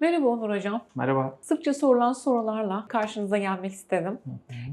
Merhaba Onur Hocam. Merhaba. Sıkça sorulan sorularla karşınıza gelmek istedim.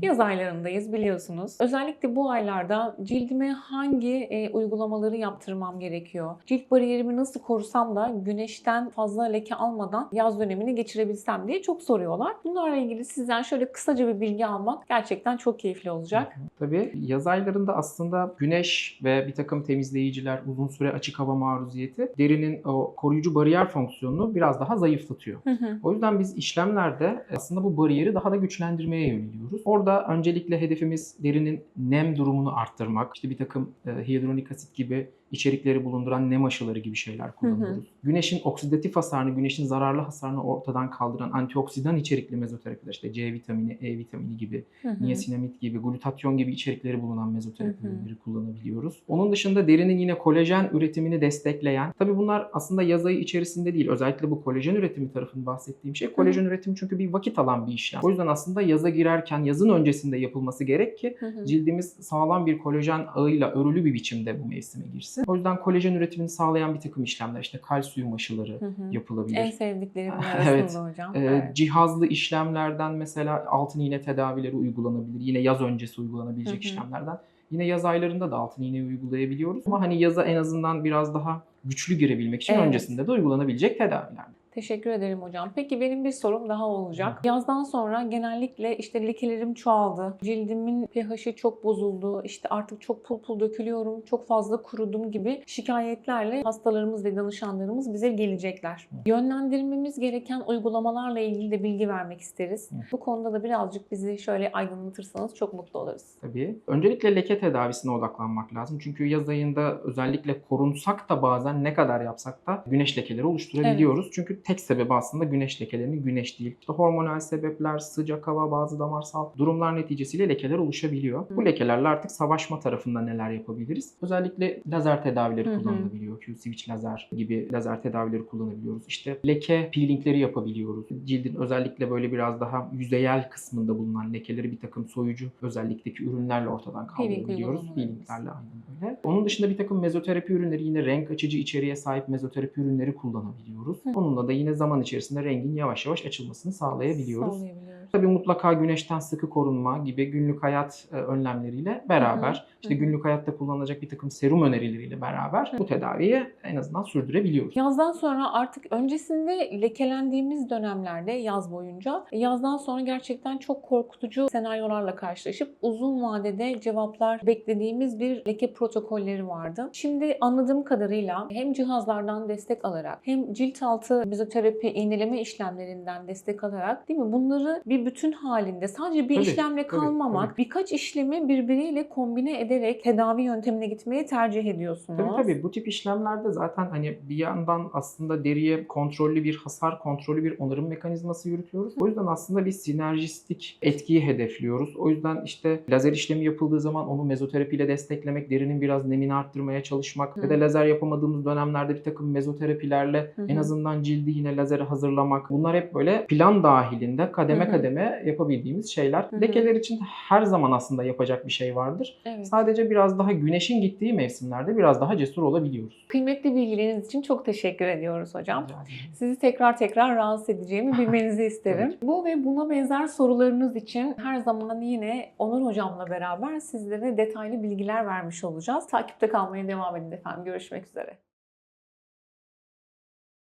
Yaz aylarındayız biliyorsunuz. Özellikle bu aylarda cildime hangi e, uygulamaları yaptırmam gerekiyor? Cilt bariyerimi nasıl korusam da güneşten fazla leke almadan yaz dönemini geçirebilsem diye çok soruyorlar. Bunlarla ilgili sizden şöyle kısaca bir bilgi almak gerçekten çok keyifli olacak. Tabii yaz aylarında aslında güneş ve bir takım temizleyiciler, uzun süre açık hava maruziyeti derinin o koruyucu bariyer fonksiyonunu biraz daha zayıflatıyor. Hı hı. O yüzden biz işlemlerde aslında bu bariyeri daha da güçlendirmeye yöneliyoruz. Orada öncelikle hedefimiz derinin nem durumunu arttırmak. İşte bir takım e, hyaluronik asit gibi içerikleri bulunduran nem aşıları gibi şeyler kullanıyoruz. Güneşin oksidatif hasarını, güneşin zararlı hasarını ortadan kaldıran antioksidan içerikli mezoterapiler işte C vitamini, E vitamini gibi, Hı hı. niasinamid gibi, glutatyon gibi içerikleri bulunan mezoterapi Hı hı. ürünleri kullanabiliyoruz. Onun dışında derinin yine kolajen üretimini destekleyen, tabii bunlar aslında yaz ayı içerisinde değil. Özellikle bu kolajen üretimi tarafını bahsettiğim şey. Kolajen üretimi çünkü bir vakit alan bir işlem. O yüzden aslında yaza girerken, yazın öncesinde yapılması gerek ki Hı hı. cildimiz sağlam bir kolajen ağıyla örülü bir biçimde bu mevsime girsin. O yüzden kolajen üretimini sağlayan bir takım işlemler, işte kalsiyum aşıları Hı hı. yapılabilir. En sevdiklerimin Evet. arasında hocam. Ee, Evet. Cihazlı işlemlerden mesela altın iğne tedavileri uygulanabilir. Yine yaz öncesi uygulanabilecek Hı hı. işlemlerden. Yine yaz aylarında da altın iğne uygulayabiliyoruz. Ama hani yaza en azından biraz daha güçlü girebilmek için Evet. öncesinde de uygulanabilecek tedaviler. Teşekkür ederim hocam. Peki benim bir sorum daha olacak. Yazdan sonra genellikle işte lekelerim çoğaldı. Cildimin pH'i çok bozuldu. İşte artık çok pul pul dökülüyorum. Çok fazla kurudum gibi şikayetlerle hastalarımız ve danışanlarımız bize gelecekler. Yönlendirmemiz gereken uygulamalarla ilgili de bilgi vermek isteriz. Bu konuda da birazcık bizi şöyle aydınlatırsanız çok mutlu oluruz. Tabii. Öncelikle leke tedavisine odaklanmak lazım. Çünkü yaz ayında özellikle korunsak da bazen ne kadar yapsak da güneş lekeleri oluşturabiliyoruz. Çünkü tek sebebi aslında güneş lekelerinin güneş değil. İşte hormonal sebepler, sıcak hava, bazı damarsal durumlar neticesiyle lekeler oluşabiliyor. Hı. Bu lekelerle artık savaşma tarafında neler yapabiliriz? Özellikle lazer tedavileri Hı hı. kullanılabiliyor. Q-switch lazer gibi lazer tedavileri kullanabiliyoruz. İşte leke peelingleri yapabiliyoruz. Cildin özellikle böyle biraz daha yüzeyel kısmında bulunan lekeleri bir takım soyucu özellikteki ürünlerle ortadan Peeling kaldırabiliyoruz. uygulamalarımız. Peelinglerle aynen öyle. Onun dışında bir takım mezoterapi ürünleri yine renk açıcı içeriğe sahip mezoterapi ürünleri kullanabiliyoruz. Hı. Onunla da yine zaman içerisinde rengin yavaş yavaş açılmasını sağlayabiliyoruz. Sağlayabiliyoruz. Tabii mutlaka güneşten sıkı korunma gibi günlük hayat e, önlemleriyle beraber, Hı hı. işte günlük hayatta kullanılacak bir takım serum önerileriyle beraber bu tedaviyi en azından sürdürebiliyoruz. Yazdan sonra artık öncesinde lekelendiğimiz dönemlerde yaz boyunca yazdan sonra gerçekten çok korkutucu senaryolarla karşılaşıp uzun vadede cevaplar beklediğimiz bir leke protokolleri vardı. Şimdi anladığım kadarıyla hem cihazlardan destek alarak hem cilt altı mezoterapi iğneleme işlemlerinden destek alarak değil mi bunları bir bütün halinde sadece bir Tabii, işlemle tabii, kalmamak tabii. birkaç işlemi birbiriyle kombine ederek tedavi yöntemine gitmeyi tercih ediyorsunuz. Tabii tabii bu tip işlemlerde zaten hani bir yandan aslında deriye kontrollü bir hasar, kontrollü bir onarım mekanizması yürütüyoruz. O yüzden aslında bir sinerjistik etkiyi hedefliyoruz. O yüzden işte lazer işlemi yapıldığı zaman onu mezoterapiyle desteklemek, derinin biraz nemini arttırmaya çalışmak Hı. ya da lazer yapamadığımız dönemlerde bir takım mezoterapilerle Hı en azından cildi yine lazere hazırlamak. Bunlar hep böyle plan dahilinde kademe Hı hı. Kademe yapabildiğimiz şeyler. Hı hı. Lekeler için her zaman aslında yapacak bir şey vardır. Evet. Sadece biraz daha güneşin gittiği mevsimlerde biraz daha cesur olabiliyoruz. Kıymetli bilgileriniz için çok teşekkür ediyoruz hocam. Sizi tekrar tekrar rahatsız edeceğimi bilmenizi isterim. Bu ve buna benzer sorularınız için her zaman yine Onur hocamla beraber sizlere detaylı bilgiler vermiş olacağız. Takipte kalmaya devam edin efendim. Görüşmek üzere.